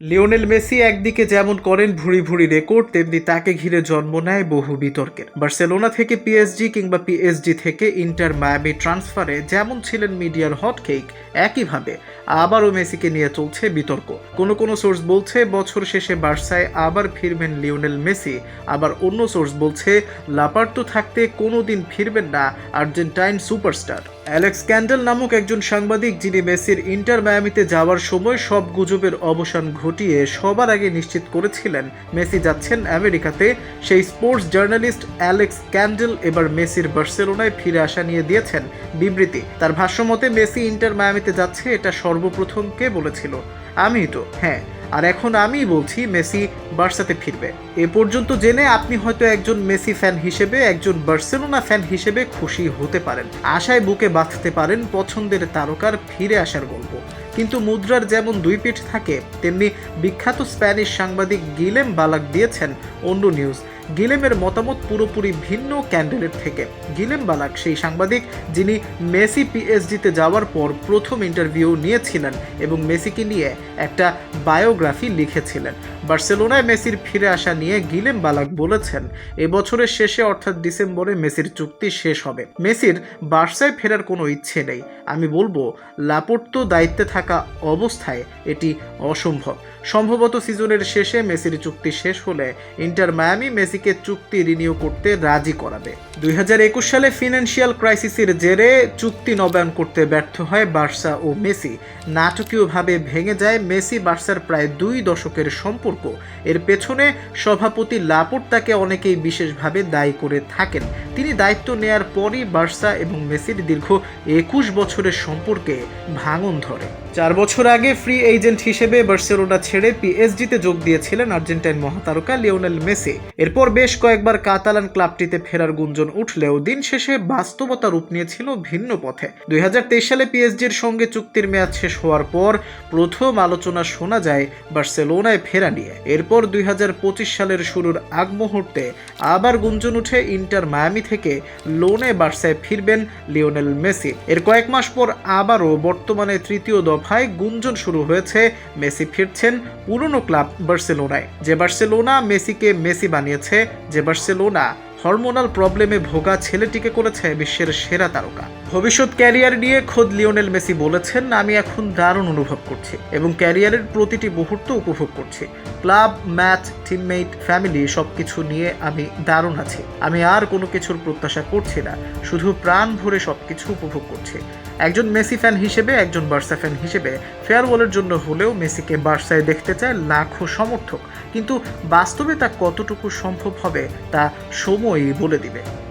Lionel Messi একদিকে যেমন করেন ভুড়ি ভুড়ি রেকর্ড, তেমনি তাকে ঘিরে জন্ম নেয় বহু বিতর্কের। বার্সেলোনা থেকে পিএসজি কিংবা পিএসজি থেকে ইন্টার মায়ামি ট্রান্সফারে যেমন ছিলেন মিডিয়ার হটকেক একইভাবে আবারও মেসিকে নিয়ে চলছে বিতর্ক। কোনো কোনো সোর্স বলছে, বছর শেষে বার্সায় আবার ফিরবেন লিওনেল মেসি, আবার অন্য সোর্স বলছে, লাপার্তো থাকতে কোনোদিন ফিরবেন না আর্জেন্টাইন সুপারস্টার। অ্যালেক্স ক্যান্ডেল নামক একজন সাংবাদিক যিনি মেসির ইন্টার মায়ামিতে যাওয়ার সময় সব গুজবের অবসান ঘটিয়ে সবার আগে নিশ্চিত করেছিলেন, মেসি যাচ্ছেন আমেরিকাতে। সেই স্পোর্টস জার্নালিস্ট অ্যালেক্স ক্যান্ডেল এবার মেসির বার্সেলোনায় ফিরে আসা নিয়ে দিয়েছেন বিবৃতি। তার ভাষ্যমতে, মেসি ইন্টার মায়ামিতে যাচ্ছে এটা সর্বপ্রথম কে বলেছিল? আমি তো হ্যাঁ। আর এখন আমি বলছি মেসি বার্সাতে ফিরবে। এ পর্যন্ত জেনে আপনি হয়তো একজন মেসি ফ্যান হিসেবে, একজন বার্সেলোনা ফ্যান হিসেবে খুশি হতে পারেন। আশায় বুকে বাঁধতে পারেন পছন্দের তারকার ফিরে আসার গল্প। কিন্তু মুদ্রার যেমন দুই পিঠ থাকে, তেমনি বিখ্যাত স্প্যানিশ সাংবাদিক গিলেম বালাক দিয়েছেন অন্য নিউজ। গিলেমের মতামত পুরোপুরি ভিন্ন ক্যান্ডেলের থেকে। গিলেম বালাক, সেই সাংবাদিক, যিনি মেসি পিএসজিতে যাওয়ার পর প্রথম ইন্টারভিউ নিয়েছিলেন এবং মেসিকে নিয়ে একটা বায়োগ্রাফি লিখেছিলেন। বার্সেলোনায় মেসির ফিরে আসা নিয়ে গিলেম বালাক বলেছেন, এবছরের শেষে অর্থাৎ ডিসেম্বরে মেসির চুক্তি শেষ হবে। মেসির বার্সায় ফেরার কোনো ইচ্ছে নেই। আমি বলব, লাপোর্তো দায়িত্বে থাকা অবস্থায় এটি অসম্ভব। সম্ভবত সিজনের শেষে মেসির চুক্তি শেষ হলে ইন্টার মায়ামি মেসিকে চুক্তি রিনিউ করতে রাজি করাবে। দুই সালে ফিনান্সিয়াল ক্রাইসিসের জেরে চুক্তি নবায়ন করতে ব্যর্থ হয় বার্সা ও মেসি। নাটকীয়ভাবে ভেঙে যায় মেসি বার্সার প্রায় দুই দশকের সম্পর্ক। এর পেছনে সভাপতি লাপোর্ট তাকে অনেকেই বিশেষভাবে দায়ী করে থাকেন। তিনি দায়িত্ব নেয়ার পরই বার্সা এবং মেসির দীর্ঘ একুশ বছরের সম্পর্কে ভাঙন ধরে। চার বছর আগে ফ্রি এজেন্ট হিসেবে বার্সেলোনা ছেড়ে পিএসজিতে যোগ দিয়েছিলেন আর্জেন্টাইন মহাতারকা লিওনেল মেসি। এরপর বেশ কয়েকবার কাতালান ক্লাবটিতে ফেরার গুঞ্জন উঠলেও দিন শেষে বাস্তবতা রূপ নিয়েছিল ভিন্ন পথে। দুই সালে পিএসজির সঙ্গে চুক্তির মেয়াদ শেষ হওয়ার পর প্রথম আলোচনা শোনা যায় বার্সেলোনায় ফেরা নিয়ে। এরপর দুই সালের শুরুর আগ মুহূর্তে আবার গুঞ্জন উঠে ইন্টার মায়ামি থেকে লোনে বার্সায় ফিরবেন লিওনেল মেসি। এর কয়েক মাস পর আবারও বর্তমানে তৃতীয় দফায় গুঞ্জন শুরু হয়েছে, মেসি ফিরছেন পুরনো ক্লাব বার্সেলোনায়। যে বার্সেলোনা মেসিকে মেসি বানিয়েছে যে বার্সেলোনা হরমোনাল প্রবলেমে ভোগা ছেলেটিকে করেছে বিশ্বের সেরা তারকা। ভবিষ্যৎ ক্যারিয়ার নিয়ে খোদ লিওনেল মেসি বলেছেন, আমি এখন দারুণ অনুভব করছি এবং ক্যারিয়ারের প্রতিটি মুহূর্ত উপভোগ করছি। ক্লাব, ম্যাচ, টিমমেট, ফ্যামিলি সব কিছু নিয়ে আমি দারুণ আছি। আমি আর কোনো কিছুর প্রত্যাশা করছি না। শুধু প্রাণ ভরে সব কিছু উপভোগ করছি। একজন মেসি ফ্যান হিসেবে, একজন বার্সা ফ্যান হিসেবে ফেয়ারওয়েলের জন্য হলেও মেসিকে বার্সায় দেখতে চায় লাখো সমর্থক। কিন্তু বাস্তবে তা কতটুকু সম্ভব হবে তা সময়ই বলে দিবে।